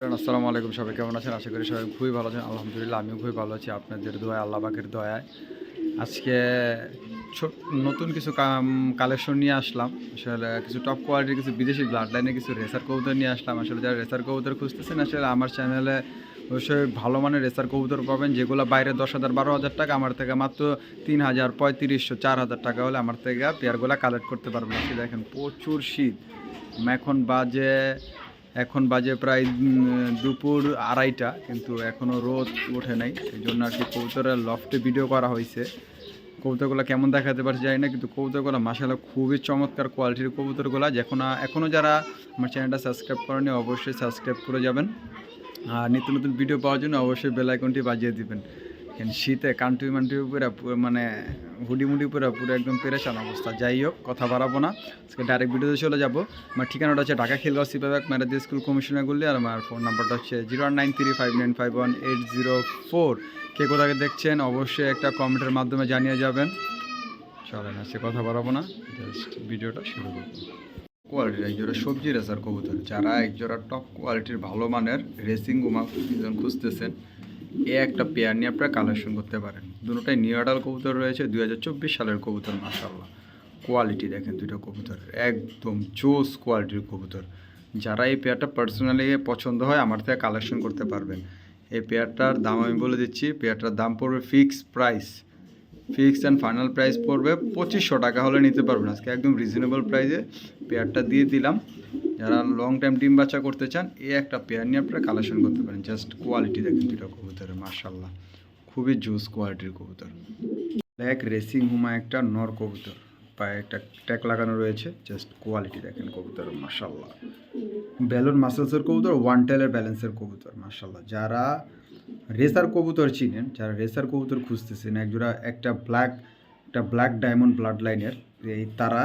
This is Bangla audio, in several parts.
আসসালামু আলাইকুম সবাই, কেমন আছেন? আশা করি সবাই খুবই ভালো আছেন। আলহামদুলিল্লাহ, আমিও খুবই ভালো আছি। আপনাদের দোয়ায়, আল্লাহ পাকের দয়ায়। আজকে নতুন কিছু কালেকশন নিয়ে আসলাম। আসলে কিছু টপ কোয়ালিটির কিছু বিদেশি ব্লাড লাইনে কিছু রেসার কবুতর নিয়ে আসলাম। আসলে যারা রেসার কবুতর খুঁজতেছেন, আসলে আমার চ্যানেলে অবশ্যই ভালো মানের রেসার কবুতর পাবেন, যেগুলো বাইরে দশ হাজার, বারো হাজার টাকা, আমার থেকে মাত্র তিন হাজার, পঁয়ত্রিশশো, চার হাজার টাকা হলে আমার থেকে পেয়ারগুলো কালেক্ট করতে পারবেন। দেখেন প্রচুর শীত। এখন বাজে এখন বাজে প্রায় দুপুর আড়াইটা, কিন্তু এখনও রোদ ওঠে নাই। এই জন্য আর কি কবুতরের লফটে ভিডিও করা হয়েছে। কবুতরগুলো কেমন দেখাতে পারছে জানি না, কিন্তু কবুতরগুলো মাসালা খুবই চমৎকার কোয়ালিটির কবুতরগুলো। যখন এখনও যারা আমার চ্যানেলটা সাবস্ক্রাইব করেনি, অবশ্যই সাবস্ক্রাইব করে যাবেন। আর নিত্য নতুন ভিডিও পাওয়ার জন্য অবশ্যই বেল আইকনটি বাজিয়ে দিবেন। শীতে কান্ট্রি মান্ট্রি পুরো মানে হুডি মুডি পুরো পুরো একদম পেরেশান অবস্থা। যাই হোক, কথা বাড়াবো না। আজকে ডাইরেক্ট ভিডিওতে চলে যাব। আমার ঠিকানাটা হচ্ছে Dhaka Khilgaon Sipabag marriage school commissioner গুলি, আর আমার ফোন নাম্বারটা হচ্ছে zero nine three five nine five one eight zero four কে কোথাকে দেখছেন, অবশ্যই একটা কমেন্টের মাধ্যমে জানিয়ে যাবেন। চলেন, আজকে কথা বাড়াবো না। জাস্ট ভিডিওটা শুরু করব। কোয়ালিটির একজোড়া সবজি রেসার কবুতর। যারা একজোড়া টপ কোয়ালিটির ভালো মানের রেসিং গুমা খুঁজতেছেন এ একটা পেয়ার নিয়ে আপনারা কালেকশন করতে পারেন। দুটোটাই নিউ আডাল কবুতর রয়েছে, দুই হাজার চব্বিশ সালের কবুতর মাসাল্লাহ কোয়ালিটি দেখেন দুটো কবুতর একদম জোস কোয়ালিটির কবুতর। যারা এই পেয়ারটা পার্সোনালি পছন্দ হয়, আমার থেকে কালেকশন করতে পারবেন। এই পেয়ারটার দাম আমি বলে দিচ্ছি পেয়ারটার দাম পড়বে fix price fixed and final price পড়বে পঁচিশশো টাকা হলে নিতে পারবেন। আজকে একদম রিজনেবল প্রাইসে পেয়ারটা দিয়ে দিলাম। যারা লং টাইম ডিম বাচ্চা করতে চান, এই একটা পেয়ার নিয়ে আপনারা কালেকশন করতে পারেন। জাস্ট কোয়ালিটি দেখেন দুটো কবুতরের মার্শাল্লাহ খুবই জুস কোয়ালিটির কবুতর। ব্ল্যাক রেসিং হুমা একটা নর কবুতর। পায়ে একটা ট্যাক লাগানো রয়েছে। জাস্ট কোয়ালিটি দেখেন কবুতরের মার্শাল্লাহ বেলুন মাসেলসের কবুতর ওয়ান টেলের ব্যালেন্সের কবুতর মার্শাল্লাহ যারা রেসার কবুতর চিনেন? যারা রেসার কবুতর খুঁজতেছেন, একজোড়া, একটা ব্ল্যাক একটা ব্ল্যাক ডায়মন্ড ব্লাড লাইনের এই তারা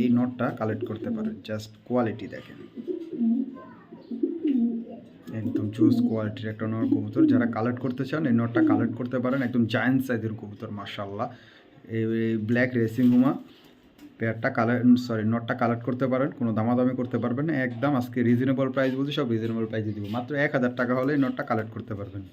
এই নটটা কালেক্ট করতে পারেন। জাস্ট কোয়ালিটি দেখেন। একদম জুস কোয়ালিটির একটা নর কবুতর। যারা কালেক্ট করতে চান, এই নটটা কালেক্ট করতে পারেন। একদম জায়েন্ট সাইজের কবুতর মার্শাল্লাহ এই ব্ল্যাক রেসিং হুমা পেয়ারটা কালার সরি নটটা কালেক্ট করতে পারেন। কোনো দামাদামি করতে পারবেন একদম আজকে রিজনেবল প্রাইস বলছি, সব রিজনেবল প্রাইসে দিব। মাত্র এক হাজার টাকা হলে এই নটটা কালেক্ট করতে পারবেন।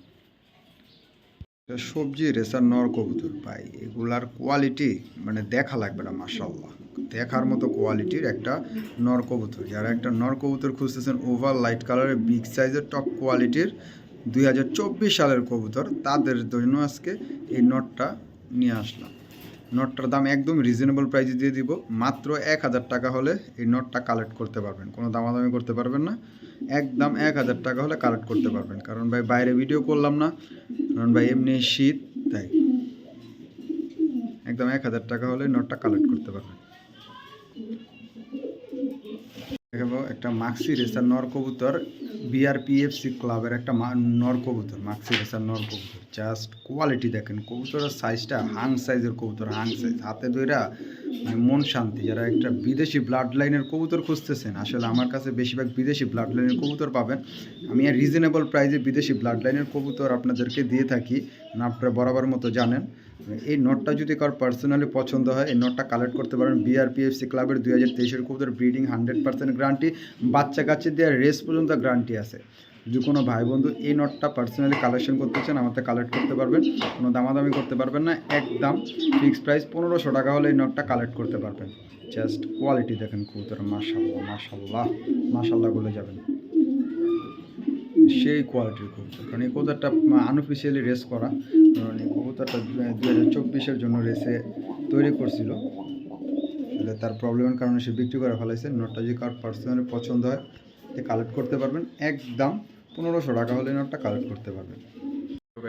সবজি রেসার নর, কবুতর, ভাই, এগুলার কোয়ালিটি মানে দেখা লাগবে না মাসাল্লাহ দেখার মতো কোয়ালিটির একটা নর কবুতর। যারা একটা নর কবুতর খুঁজতেছেন ওভার লাইট কালারের বিগ সাইজের টপ কোয়ালিটির দুই হাজার চব্বিশ সালের কবুতর, তাদের জন্য আজকে এই নটটা নিয়ে আসলাম। নটটার দাম একদম রিজনেবল প্রাইসে দিয়ে দিব। মাত্র এক হাজার টাকা হলে এই নটটা কালেক্ট করতে পারবেন। কোনো দামাদামি করতে পারবেন না। একদম এক হাজার টাকা হলে কালেক্ট করতে পারবেন। কারণ ভাই, বাইরে ভিডিও করলাম না। কারণ ভাই এমনি শীত তাই। একদম এক হাজার টাকা হলে নোটটা কালেক্ট করতে পারবেন। দেখাবো একটা মাক্সি রেসার নর কবুতর বিআরপিএফসি ক্লাবের একটা নর কবুতর মাক্সি রেসার নর কবুতর জাস্ট কোয়ালিটি দেখেন, কবুতরের সাইজটা হাং সাইজের কবুতর হাং সাইজ হাতে ধইরা মানে মন শান্তি, যারা একটা বিদেশি ব্লাড লাইনের কবুতর খুঁজতেছেন, আসলে আমার কাছে বেশিরভাগ বিদেশি ব্লাড লাইনের কবুতর পাবেন। আমি রিজনেবল প্রাইসে বিদেশি ব্লাড লাইনের কবুতর আপনাদেরকে দিয়ে থাকি, আপনারা বরাবর মতো জানেন। এই নোটটা যদি কারোর পার্সোনালি পছন্দ হয়, এই নোটটা কালেক্ট করতে পারেন বিআরপিএফসি ক্লাবের দুই হাজার তেইশের কবুতর ব্রিডিং হান্ড্রেড পার্সেন্ট গ্যারান্টি বাচ্চা কাচ্চা দেওয়ার রেস পর্যন্ত গ্যারান্টি আছে। যদি কোনো ভাই বন্ধু এই নোটটা পার্সোনালি কালেকশন করতে চান আমাকে কালেক্ট করতে পারবেন, কোনো দামাদামি করতে পারবেন না, একদম ফিক্স প্রাইস পনেরোশো টাকা হলে এই নোটটা কালেক্ট করতে পারবেন। জাস্ট কোয়ালিটি দেখেন কবুতর মাশাল্লাহ মাশাল্লাহ মাশাল্লাহ বলে যাবেন। সেই কোয়ালিটির কবুতর। কারণ এই কবুতরটা আনঅফিসিয়ালি রেস করা। কারণ এই কবুতরটা দু হাজার চব্বিশের জন্য রেসে তৈরি করছিল। তার প্রবলেমের কারণে সে বিক্রি করে ফেলাইছে। নোটটা যদি কার পার্সোনালি পছন্দ হয় সে কালেক্ট করতে পারবেন। একদম পনেরোশো টাকা হলে নোটটা কালেক্ট করতে পারবেন।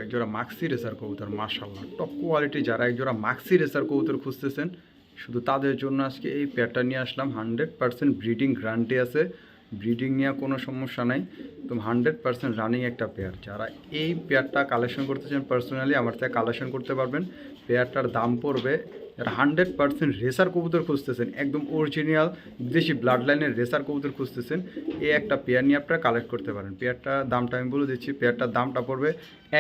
একজোড়া মাক্সি রেসার কবুতর মার্শাল্লাহ টপ কোয়ালিটি যারা একজোড়া মাক্সি রেসার কবুতর খুঁজতেছেন, শুধু তাদের জন্য আজকে এই পেয়ারটা নিয়ে আসলাম। হান্ড্রেড পার্সেন্ট ব্রিডিং গ্যারান্টি আছে। ব্রিডিং নিয়ে কোনো সমস্যা নাই। তো হান্ড্রেড পার্সেন্ট রানিং একটা পেয়ার। যারা এই পেয়ারটা কালেকশন করতে চান পার্সোনালি আমার থেকে কালেকশন করতে পারবেন। পেয়ারটার দাম পড়বে যারা হান্ড্রেড পার্সেন্ট রেসার কবুতর খুঁজতেছেন, একদম অরিজিনাল বিদেশি ব্লাড লাইনের রেসার কবুতর খুঁজতেছেন, এই একটা পেয়ার নিয়ে আপনারা কালেক্ট করতে পারেন। পেয়ারটা দামটা আমি বলে দিচ্ছি পেয়ারটার দামটা পড়বে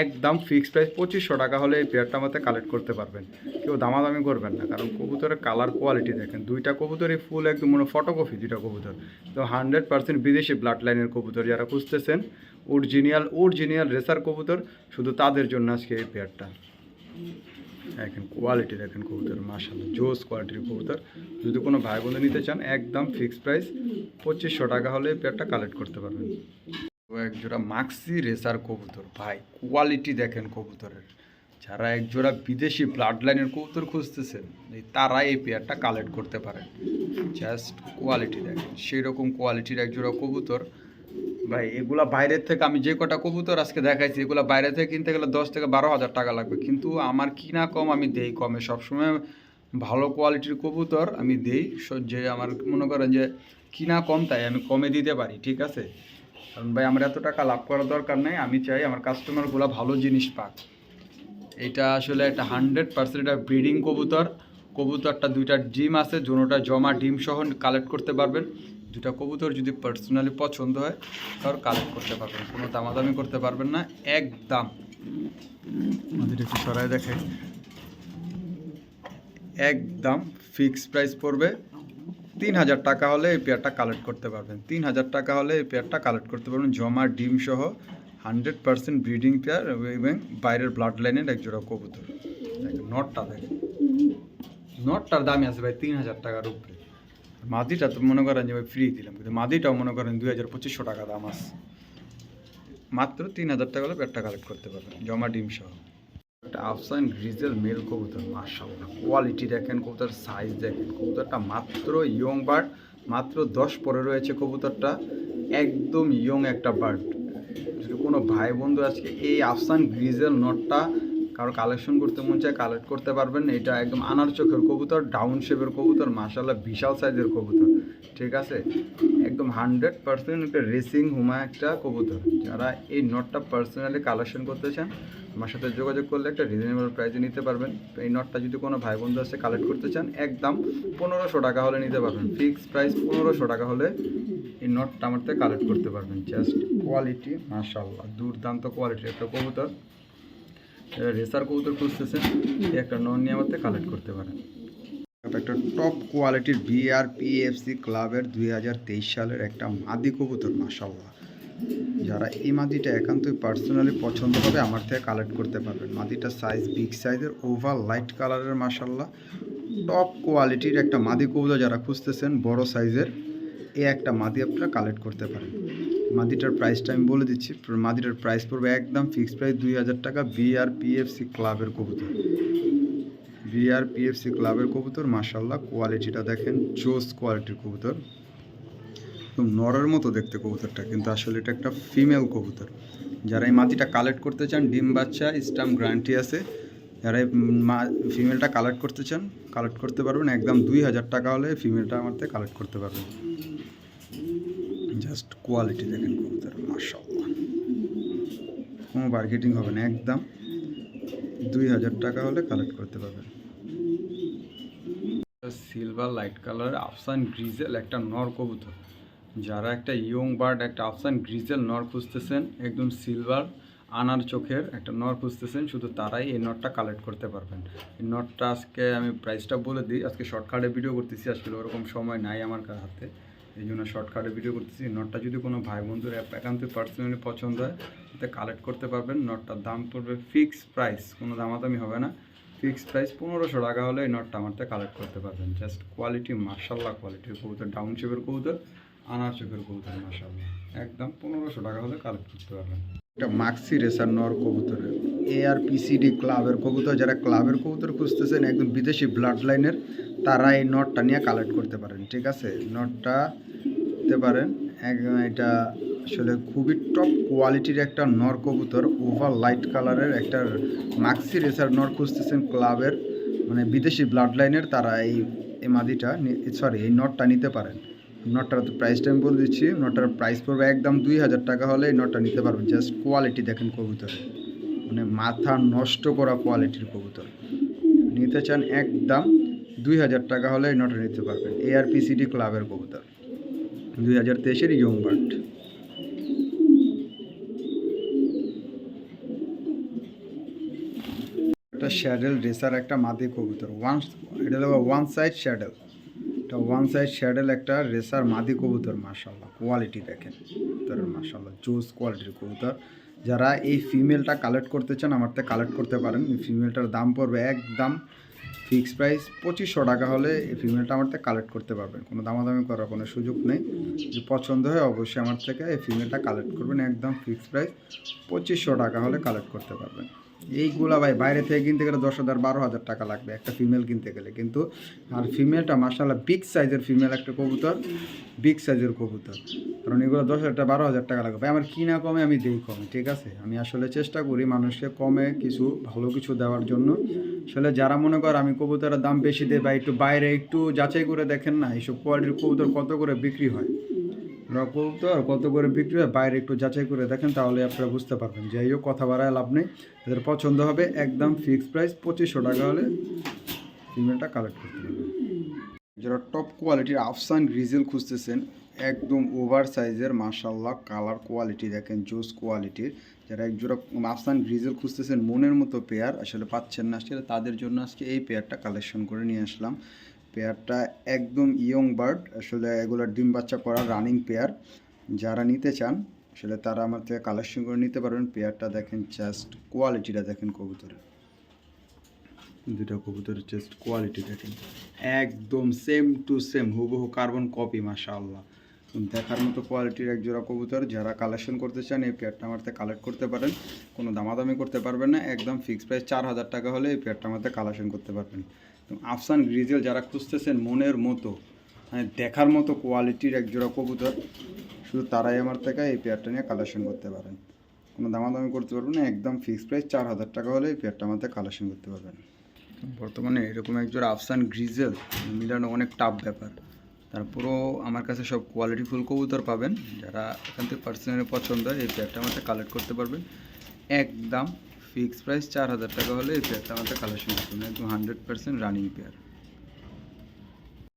একদম ফিক্সড প্রাইস পঁচিশশো টাকা হলে এই পেয়ারটা আমাদের কালেক্ট করতে পারবেন। কেউ দামাদামি করবেন না, কারণ কবুতরের কালার কোয়ালিটি দেখেন। দুইটা কবুতরই ফুল একদম মনে ফটোকপি দুইটা কবুতর। তো হান্ড্রেড পার্সেন্ট বিদেশি ব্লাড লাইনের কবুতর যারা খুঁজতেছেন অরিজিনাল অরিজিনাল রেসার কবুতর, শুধু তাদের জন্য আজকে এই পেয়ারটা দেখেন কোয়ালিটি দেখেন কবুতর মাসাল্লাহ জোস কোয়ালিটির কবুতর। যদি কোনো ভাই বন্ধু নিতে চান, একদম ফিক্সড প্রাইস পঁচিশশো টাকা হলে পেয়ারটা কালেক্ট করতে পারবেন। এক জোড়া মাক্সি রেসার কবুতর, ভাই কোয়ালিটি দেখেন কবুতরের। যারা এক জোড়া বিদেশি ব্লাড লাইনের কবুতর খুঁজতেছেন তারা এই পেয়ারটা কালেক্ট করতে পারেন। জাস্ট কোয়ালিটি দেখেন সেই রকম কোয়ালিটির এক জোড়া কবুতর। ভাই, এগুলা বাইরের থেকে আমি যে কটা কবুতর আজকে দেখাইছি, এগুলা বাইরে থেকে কিনতে গেলে দশ থেকে বারো হাজার টাকা লাগবে। কিন্তু আমার কিনা কম, আমি দেই কমে। সবসময় ভালো কোয়ালিটির কবুতর আমি দেই যে আমার মনে করেন যে কিনা কম, তাই আমি কমে দিতে পারি, ঠিক আছে? কারণ ভাই, আমার এত টাকা লাভ করার দরকার নেই, আমি চাই আমার কাস্টমারগুলো ভালো জিনিস পাক। এটা আসলে একটা হান্ড্রেড পার্সেন্ট এটা ব্রিডিং কবুতর। কবুতরটা দুইটা ডিম আছে দুটোটা জমা ডিম সহ কালেক্ট করতে পারবেন। দুটা কবুতর যদি পার্সোনালি পছন্দ হয় তাহলে কালেক্ট করতে পারবেন। কোনো দামাদামি করতে পারবেন না, একদম। আমাদের একটু সরাই দেখে একদম ফিক্স প্রাইস পড়বে। তিন হাজার টাকা হলে এই পেয়ারটা কালেক্ট করতে পারবেন। তিন হাজার টাকা হলে এই পেয়ারটা কালেক্ট করতে পারবেন। জমা, ডিম সহ হান্ড্রেড পার্সেন্ট ব্রিডিং পেয়ার এবং বাইরের ব্লাড লাইনের এক জোড়া কবুতর। নটটা দেখেন। নটটার দামই আছে ভাই তিন হাজার টাকার উপরে। মাদিটা তো মনে করেন যে ফ্রি দিলাম, কিন্তু মাদিটাও মনে করেন দুই হাজার পঁচিশশো টাকা দাম আছে। মাত্র তিন হাজার টাকা হলে পেয়ারটা কালেক্ট করতে পারবেন, জমা ডিম সহ। একটা আফসান গ্রিজেল মেল কবুতর মার্শাল্লাহ কোয়ালিটি দেখেন কবুতর সাইজ দেখেন। কবুতরটা মাত্র ইয়ং বার্ড মাত্র দশ পরে রয়েছে কবুতরটা, একদম ইয়ং একটা বার্ড যদি কোনো ভাই বন্ধু আজকে এই আফসান গ্রিজেল নটটা কারও কালেকশন করতে মন চায় কালেক্ট করতে পারবেন। এটা একদম আনার চোখের কবুতর ডাউন শেপের কবুতর মার্শাল্লাহ বিশাল সাইজের কবুতর। ঠিক আছে? একদম হান্ড্রেড পার্সেন্ট একটা রেসিং হুমা একটা কবুতর। যারা এই নটটা পার্সোনালি কালেকশন করতে চান, আমার সাথে যোগাযোগ করলে একটা রিজনেবল প্রাইসে নিতে পারবেন। এই নটটা যদি কোনো ভাই বন্ধু আসে কালেক্ট করতে চান, একদম পনেরোশো টাকা হলে নিতে পারবেন। ফিক্স প্রাইস পনেরোশো টাকা হলে এই নটটা আমার থেকে কালেক্ট করতে পারবেন। জাস্ট কোয়ালিটি মাশাল্লাহ দুর্দান্ত কোয়ালিটির একটা কবুতর। রেসার কবুতর খুঁজতেছেন একটা নন নিয়ে কালেক্ট করতে পারেন একটা টপ কোয়ালিটির বিআরপিএফসি ক্লাবের দুই হাজার তেইশ সালের একটা মাদি কবুতর মাসাল্লাহ যারা এই মাদিটা একান্তই পার্সোনালি পছন্দ হবে আমার থেকে কালেক্ট করতে পারবেন। মাদিটা সাইজ বিগ সাইজের ওভার লাইট কালারের মাসাল্লাহ টপ কোয়ালিটির একটা মাদি কবুতর যারা খুঁজতেছেন, বড় সাইজের এই একটা মাদি আপনারা কালেক্ট করতে পারেন। মাদিটার প্রাইসটা আমি বলে দিচ্ছি। মাদিটার প্রাইস পড়বে একদম ফিক্সড প্রাইস দুই হাজার টাকা বিআরপিএফসি ক্লাবের কবুতর। বিআর পিএফসি ক্লাবের কবুতর মাশাল্লাহ কোয়ালিটিটা দেখেন, জোস কোয়ালিটির কবুতর। একদম নরের মতো দেখতে কবুতরটা, কিন্তু আসলে এটা একটা ফিমেল কবুতর। যারা এই মাটিটা কালেক্ট করতে চান, ডিম বাচ্চা স্টাম গ্যারান্টি আছে, যারা এই ফিমেলটা কালেক্ট করতে চান কালেক্ট করতে পারবেন। একদম দুই হাজার টাকা হলে ফিমেলটা আমার কালেক্ট করতে পারবেন। জাস্ট কোয়ালিটি দেখেন কবুতর মাশাল্লাহ কোনো মার্কেটিং হবে না, একদম দুই হাজার টাকা হলে কালেক্ট করতে পারবেন। সিলভার লাইট কালারের আফসান গ্রিজেল একটা নর কবুতর। যারা একটা ইয়ং বার্ড একটা আফসান গ্রিজেল নর খুঁজতেছেন, একদম সিলভার আনার চোখের একটা নর খুঁজতেছেন, শুধু তারাই এই নটটা কালেক্ট করতে পারবেন। এই নটটা আজকে আমি প্রাইসটা বলে দিই, আজকে শর্টকাটে ভিডিও করতেছি, আজকে ওরকম সময় নাই আমার হাতে। এই জন্য শর্টকাটে ভিডিও করতেছি। নটটা যদি কোনো ভাই বন্ধুর একান্ত পার্সোনালি পছন্দ হয়, তাতে কালেক্ট করতে পারবেন। নটটার দাম পড়বে ফিক্স প্রাইস কোনো দামাদামি হবে না। ফিক্সড প্রাইস পনেরোশো টাকা হলে এই নটটা আমার কালেক্ট করতে পারবেন। জাস্ট কোয়ালিটি মার্শাল্লাহ কোয়ালিটির কবুতর ডাউন শেপের কবুতর আনার শেপের কবুতর মার্শাল্লাহ একদম পনেরোশো টাকা হলে কালেক্ট করতে পারবেন। এটা মাক্সি রেসার নর কবুতরের আর পিসিডি ক্লাবের কবুতর, যারা ক্লাবের কবুতর খুঁজতেছেন, একদম বিদেশি ব্লাড লাইনের তারা এই নটটা নিয়ে কালেক্ট করতে পারেন, ঠিক আছে? নটটা দিতে পারেন। এটা আসলে খুবই টপ কোয়ালিটির একটা নর কবুতর ওভার লাইট কালারের একটা মাক্সি রেসার নর খুঁজতেছেন ক্লাবের মানে বিদেশি ব্লাড লাইনের তারা এই এই মাদিটা সরি এই নটটা নিতে পারেন। নটটার প্রাইসটা আমি বলে দিচ্ছি নটটার প্রাইস পড়বে একদম দুই হাজার টাকা হলে এই নটটা নিতে পারবেন। জাস্ট কোয়ালিটি দেখেন কবুতরের। মানে মাথা নষ্ট করা কোয়ালিটির কবুতর। নিতে চান একদম দুই হাজার টাকা হলে এই নটটা নিতে পারবেন। এআরপিসিডি ক্লাবের কবুতর। দুই হাজার তেইশের ইয়ং বার্ড একটা শ্যাডেল রেসার একটা মাদি কবুতর। ওয়ান এটা হলো ওয়ান সাইড শ্যাডেল এটা ওয়ান সাইড শ্যাডেল একটা রেসার মাদি কবুতর মাশাল্লাহ কোয়ালিটি দেখেন কবুতরের মাশাল্লাহ জোস কোয়ালিটির কবুতর। যারা এই ফিমেলটা কালেক্ট করতে চান, আমার থেকে কালেক্ট করতে পারেন। ফিমেলটার দাম পড়বে একদম ফিক্স প্রাইস পঁচিশশো টাকা হলে এই ফিমেলটা আমার থেকে কালেক্ট করতে পারবেন। কোনো দামাদামি করার কোনো সুযোগ নেই। যদি পছন্দ হয় অবশ্যই আমার থেকে এই ফিমেলটা কালেক্ট করবেন। একদম ফিক্স প্রাইস পঁচিশশো টাকা হলে কালেক্ট করতে পারবেন। এইগুলা ভাই, বাইরে থেকে কিনতে গেলে দশ হাজার, বারো হাজার টাকা লাগবে একটা ফিমেল কিনতে গেলে। কিন্তু, আর ফিমেলটা মার্শাল্লাহ বিগ সাইজের ফিমেল একটা কবুতর বিগ সাইজের কবুতর। কারণ এগুলো দশ হাজার বারো হাজার টাকা লাগবে। ভাই, আমার কিনা কমে, আমি দেই কমে, ঠিক আছে? আমি আসলে চেষ্টা করি মানুষকে কমে কিছু, ভালো কিছু দেওয়ার জন্য। আসলে যারা মনে করে আমি কবুতরের দাম বেশি দেয় বা একটু বাইরে একটু যাচাই করে দেখেন না, এইসব কোয়ালিটির কবুতর কত করে বিক্রি হয়? কবুতর কত করে বিক্রি হয়, বাইরে একটু যাচাই করে দেখেন, তাহলে আপনারা বুঝতে পারবেন। যাই হোক, কথা বাড়ায় লাভ নেই। এদের পছন্দ হবে একদম ফিক্সড প্রাইস পঁচিশশো টাকা হলে ফিমেলটা কালেক্ট করতে পারবেন যারা টপ কোয়ালিটির আফসান গ্রিজেল খুঁজতেছেন, একদম ওভার সাইজের মাশাল্লাহ কালার কোয়ালিটি দেখেন জুস কোয়ালিটির যারা এক জোড়া আফসান গ্রিজেল খুঁজতেছেন, মনের মতো পেয়ার আসলে পাচ্ছেন না, আসলে তাদের জন্য আজকে এই পেয়ারটা কালেকশন করে নিয়ে আসলাম। পেয়ারটা একদম ইয়ং বার্ড আসলে এগুলোর ডিম বাচ্চা করা রানিং পেয়ার যারা নিতে চান, আসলে তারা আমার থেকে কালেকশন করে নিতে পারবেন। পেয়ারটা দেখেন জাস্ট কোয়ালিটিটা দেখেন কবুতরের। দুটো কবুতরের জাস্ট কোয়ালিটি দেখেন। একদম সেম টু সেম হুবহু কার্বন কপি মাশাআল্লাহ। দেখার মতো কোয়ালিটির এক জোড়া কবুতর। যারা কালেকশন করতে চান, এই পেয়ারটা আমার থেকে কালেক্ট করতে পারেন। কোনো দামাদামি করতে পারবেন না। একদম ফিক্সড প্রাইস চার হাজার টাকা হলে এই পেয়ারটা আমার থেকে কালেকশন করতে পারবেন। আফসান গ্রিজেল যারা খুঁজতেছেন মনের মতো মানে দেখার মতো কোয়ালিটির এক জোড়া কবুতর, শুধু তারাই আমার থেকে এই পেয়ারটা নিয়ে কালেকশন করতে পারেন। কোনো দামাদামি করতে পারবেন না, একদম ফিক্সড প্রাইস চার হাজার টাকা হলে এই পেয়ারটা থেকে কালেকশন করতে পারবেন। বর্তমানে এরকম একজোড়া আফসান গ্রিজেল, মিলানো অনেক টাফ ব্যাপার। তারপরও আমার কাছে সব কোয়ালিটি ফুল কবুতর পাবেন। যারা এখান থেকে পার্সোনালি পছন্দ হয়, এই পেয়ারটা আমাদের কালেক্ট করতে পারবেন। একদম ফিক্স প্রাইস চার হাজার টাকা হলে এই পেয়ারটা আমাদের কালেকশন করতে পারবেন একদম হান্ড্রেড পার্সেন্ট রানিং পেয়ার